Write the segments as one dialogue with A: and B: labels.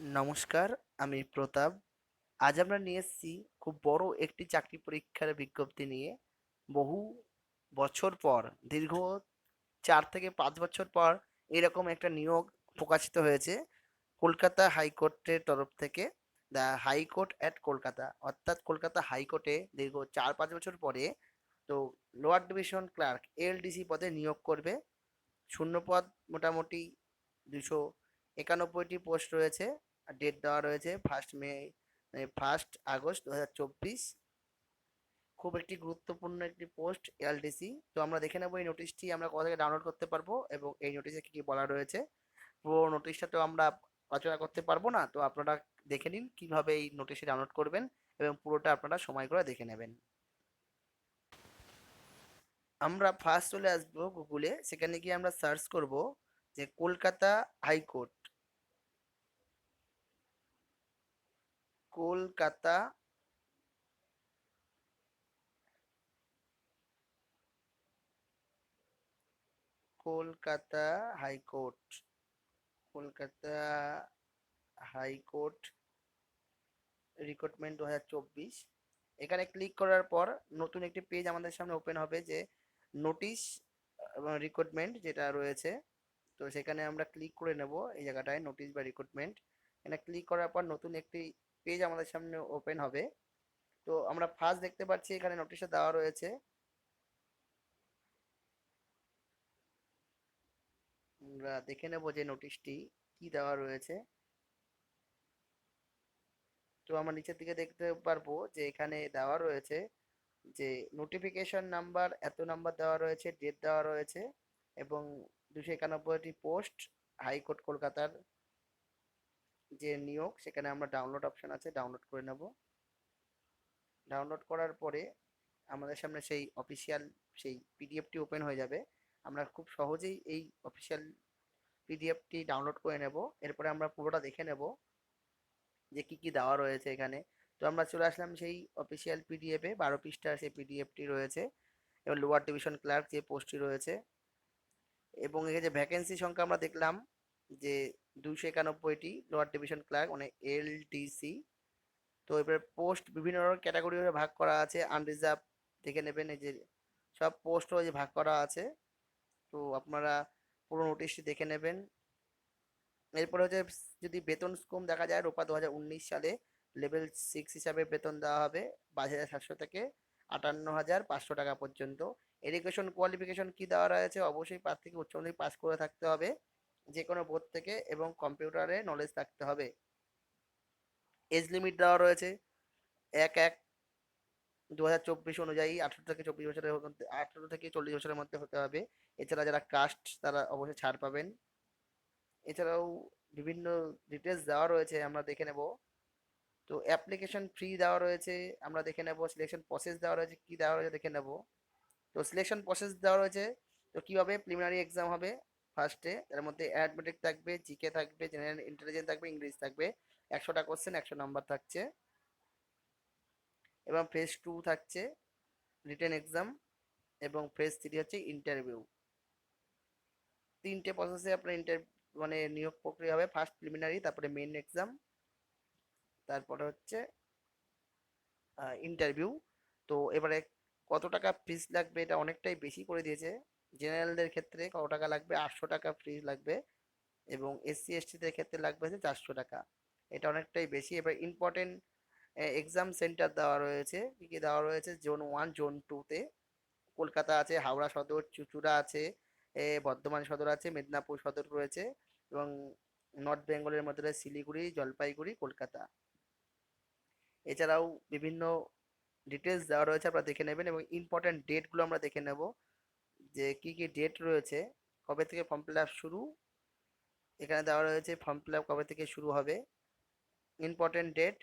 A: নমস্কার, আমি প্রতাপ। আজ আমরা নিয়ে এসেছি খুব বড় একটি চাকরি পরীক্ষার বিজ্ঞপ্তি নিয়ে। বহু বছর পর, দীর্ঘ চার থেকে পাঁচ বছর পর এরকম একটা নিয়োগ প্রকাশিত হয়েছে কলকাতা হাইকোর্টের তরফ থেকে। দ্য হাইকোর্ট অ্যাট কলকাতা, অর্থাৎ কলকাতা হাইকোর্টে দীর্ঘ চার পাঁচ বছর পরে তো লোয়ার ডিভিশন ক্লার্ক এলডিসি পদে নিয়োগ করবে। শূন্যপদ মোটামুটি দুশো একানব্বইটি পোস্ট রয়েছে। ডেট দেওয়া রয়েছে ফার্স্ট মে ফার্স্ট আগস্ট দু হাজার চব্বিশ। খুব একটি গুরুত্বপূর্ণ একটি পোস্ট এলডিসি তো আমরা দেখে নেব এই নোটিশটি আমরা কোথা থেকে ডাউনলোড করতে পারব এবং এই নোটিশে কী কী বলা রয়েছে। পুরো নোটিশটা তো আমরা আলোচনা করতে পারব না, তো আপনারা দেখে নিন কীভাবে এই নোটিশে ডাউনলোড করবেন এবং পুরোটা আপনারা সময় করে দেখে নেবেন। আমরা ফার্স্ট চলে আসব গুগলে সেখানে গিয়ে আমরা সার্চ করব যে Kolkata high court. Kolkata Kolkata high court Kolkata high court recruitment দু হাজার চব্বিশ। এখানে ক্লিক করার পর নতুন একটি পেজ আমাদের সামনে ওপেন হবে যে নোটিশ এবং রিক্রুটমেন্ট যেটা রয়েছে। তো সেখানে আমরা ক্লিক করে নেব এই জায়গাটায় নোটিশ বা রিক্রুটমেন্ট এখানে ক্লিক করার পর নতুন একটি পেজ আমাদের সামনে ওপেন হবে। তো আমরা ফার্স্ট দেখতে পাচ্ছি এখানে নোটিশটা দেওয়া রয়েছে। আমরা দেখে নেব যে নোটিশটি কি দেওয়া রয়েছে। তো আমরা নিচের দিকে দেখতে পারব যে এখানে দেওয়া রয়েছে যে নোটিফিকেশন নাম্বার এত নাম্বার দেওয়া রয়েছে ডেট দেওয়া রয়েছে এবং দুশো একানব্বইটি পোস্ট হাইকোর্ট কলকাতার যে নিয়োগ, সেখানে আমরা ডাউনলোড অপশন আছে ডাউনলোড করে নেব। ডাউনলোড করার পরে আমাদের সামনে সেই অফিসিয়াল সেই পিডিএফটি ওপেন হয়ে যাবে। আমরা খুব সহজেই এই অফিসিয়াল পিডিএফটি ডাউনলোড করে নেব। এরপরে আমরা পুরোটা দেখে নেব যে কি কি দেওয়া রয়েছে এখানে। তো আমরা চলে আসলাম সেই অফিসিয়াল পিডিএফে বারো পৃষ্ঠার সেই পিডিএফটি রয়েছে। এবং লোয়ার ডিভিশন ক্লার্ক যে পোস্টটি রয়েছে। এবং এখানে যে ভ্যাকেন্সি সংখ্যা আমরা দেখলাম যে দুশো একানব্বইটি লোয়ার ডিভিশন ক্লার্ক মানে এলডিসি তো এবারে পোস্ট বিভিন্ন ক্যাটাগরি ভাগ করা আছে আনরিজার্ভ দেখে নেবেন, এই যে সব পোস্টও যে ভাগ করা আছে, তো আপনারা পুরো নোটিশটি দেখে নেবেন। এরপরে হচ্ছে যদি বেতন স্কুম দেখা যায়, রোপা দু হাজার উনিশ সালে লেভেল সিক্স হিসাবে বেতন দেওয়া হবে, বাইশ হাজার সাতশো থেকে আটান্ন হাজার পাঁচশো টাকা পর্যন্ত। এডুকেশন কোয়ালিফিকেশন কি দেওয়া রয়েছে? অবশ্যই প্রার্থীকে উচ্চ মাধ্যমিক পাস করে থাকতে হবে। যে কোনো বোর্ড থেকে এবং কম্পিউটারে নলেজ থাকতে হবে। এজ লিমিট দেওয়া রয়েছে। এক এক দু হাজার চব্বিশ অনুযায়ী আঠেরো থেকে চব্বিশ বছরের মধ্যে, আঠেরো থেকে চল্লিশ বছরের মধ্যে হতে হবে। এছাড়া যারা কাস্ট তারা অবশ্যই ছাড় পাবেন। এছাড়াও বিভিন্ন ডিটেলস দেওয়া রয়েছে, আমরা দেখে নেব। তো অ্যাপ্লিকেশন ফ্রি দেওয়া রয়েছে, আমরা দেখে নেব। সিলেকশন প্রসেস দেওয়া রয়েছে, কী দেওয়া রয়েছে দেখে নেব। তো সিলেকশন প্রসেস দেওয়া রয়েছে, তো কীভাবে প্রিলিমিনারি এক্সাম হবে ফার্স্টে এর মধ্যে অ্যাডমেটিক থাকবে জিকে থাকবে জেনারেল ইন্টেলিজেন্স থাকবে ইংলিশ থাকবে। একশোটা কোশ্চেন একশো নাম্বার থাকছে। এবং ফেজ টু থাকছে রিটেন এক্সাম এবং ফেজ থ্রি হচ্ছে ইন্টারভিউ তিনটে প্রসেসে আপনার ইন্টার মানে নিয়োগ প্রক্রিয়া হবে। ফার্স্ট প্রিলিমিনারি তারপরে মেন এক্সাম তারপরে হচ্ছে ইন্টারভিউ তো এবারে কত টাকা ফিস লাগবে এটা অনেকটাই বেশি করে দিয়েছে। জেনারেলদের ক্ষেত্রে কত টাকা লাগবে? আটশো টাকা ফিস লাগবে এবং এসসি এসটিদের ক্ষেত্রে লাগবে হচ্ছে চারশো টাকা। এটা অনেকটাই বেশি। এবার ইম্পর্টেন্ট এক্সাম সেন্টার দেওয়া রয়েছে। কী কী দেওয়া রয়েছে? জোন ওয়ান জোন টুতে কলকাতা আছে, হাওড়া সদর, চুচুড়া আছে বর্ধমান সদর আছে, মেদিনীপুর সদর রয়েছে এবং নর্থ বেঙ্গলের মধ্যে রয়েছে শিলিগুড়ি, জলপাইগুড়ি, কলকাতা। এছাড়াও বিভিন্ন ডিটেলস দেওয়া রয়েছে, আপনারা দেখে নেবেন এবং ইম্পর্টেন্ট ডেটগুলো আমরা দেখে নেব। যে কি কি ডেট রয়েছে, কবে থেকে ফর্ম ফিল আপ শুরু? এখানে দেওয়া রয়েছে ফর্ম ফিল আপ কবে থেকে শুরু হবে? Important date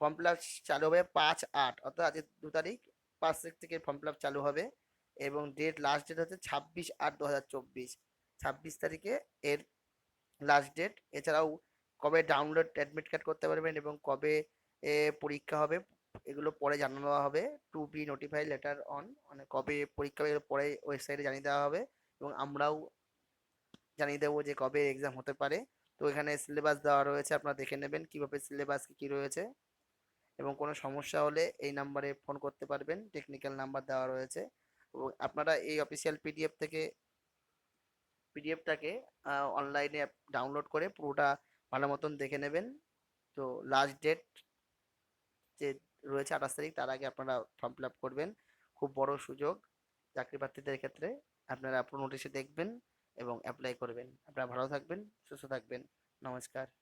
A: form fill up চালু হবে পাঁচ আট, অর্থাৎ আজকে দু তারিখ, পাঁচ তারিখ থেকে ফর্ম ফিল আপ চালু হবে এবং ডেট লাস্ট ডেট হচ্ছে ছাব্বিশ আট দু হাজার চব্বিশ। ছাব্বিশ তারিখে এর লাস্ট ডেট এছাড়াও কবে ডাউনলোড অ্যাডমিট কার্ড করতে পারবেন এবং কবে পরীক্ষা হবে এগুলো পরে জানানো দেওয়া হবে। To be notify later on মানে কবে পরীক্ষা এগুলো পরে ওয়েবসাইটে জানিয়ে দেওয়া হবে এবং আমরাও জানিয়ে দেবো যে কবে এক্সাম হতে পারে। তো এখানে সিলেবাস দেওয়া রয়েছে, আপনারা দেখে নেবেন কীভাবে সিলেবাস কী রয়েছে। এবং কোনো সমস্যা হলে এই নাম্বারে ফোন করতে পারবেন টেকনিক্যাল নাম্বার দেওয়া রয়েছে। এবং আপনারা এই অফিসিয়াল পিডিএফ থেকে পিডিএফটাকে অনলাইনে ডাউনলোড করে পুরোটা ভালো মতন দেখে নেবেন। তো লাস্ট ডেট যে রয়েছে আঠাশ তারিখ, তার আগে আপনারা ফর্ম ফিল আপ করবেন। খুব বড় সুযোগ চাকরি প্রার্থীদের ক্ষেত্রে। আপনারা পুরো নোটিশে দেখবেন এবং অ্যাপ্লাই করবেন। আপনারা ভালো থাকবেন, সুস্থ থাকবেন। নমস্কার।